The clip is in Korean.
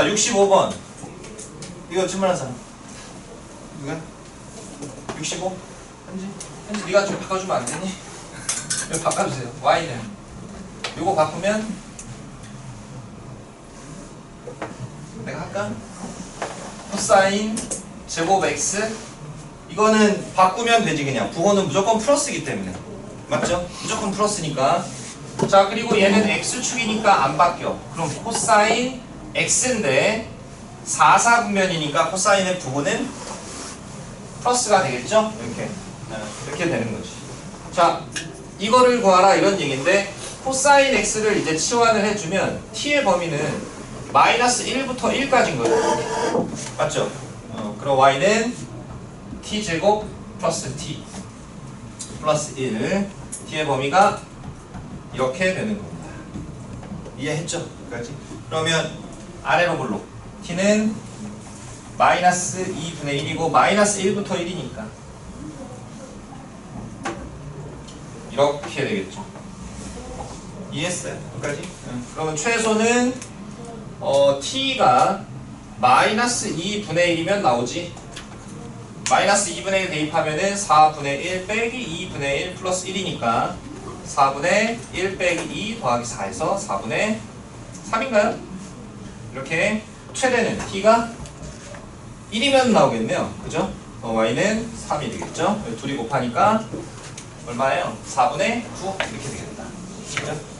자 65번 이거 질문한 사람 누가? 65? 현지? 현지 네가 좀 바꿔주면 안 되니? 이거 바꿔주세요 y는 이거 바꾸면 내가 할까? 코사인 제곱 x 이거는 바꾸면 되지 그냥 부호는 무조건 플러스이기 때문에 맞죠? 무조건 플러스니까 자 그리고 얘는 x축이니까 안 바뀌어 그럼 코사인 x인데 4사 분면이니까 코사인의 부호는 플러스가 되겠죠? 이렇게 네, 이렇게 되는 거지 자 이거를 구하라 이런 얘기인데 코사인 x를 이제 치환을 해주면 t의 범위는 마이너스 1부터 1까지인 거예요 맞죠? 어, 그럼 y는 t제곱 플러스 t 플러스 1 t의 범위가 이렇게 되는 겁니다 이해했죠? 여기까지? 그러면 아래로 볼록 t는 마이너스 2분의 1이고 마이너스 1부터 1이니까 이렇게 되겠죠 이해했어요? 여기까지? 응. 그러면 최소는 어, t가 마이너스 2분의 1이면 나오지 마이너스 2분의 1 대입하면은 4분의 1 빼기 2분의 1 플러스 1이니까 4분의 1 빼기 2 더하기 4에서 4분의 3인가요? 이렇게 최대는 t가 1이면 나오겠네요. 그죠? 어, y는 3이 되겠죠? 둘이 곱하니까 얼마예요? 4분의 9 이렇게 되겠다. 그죠?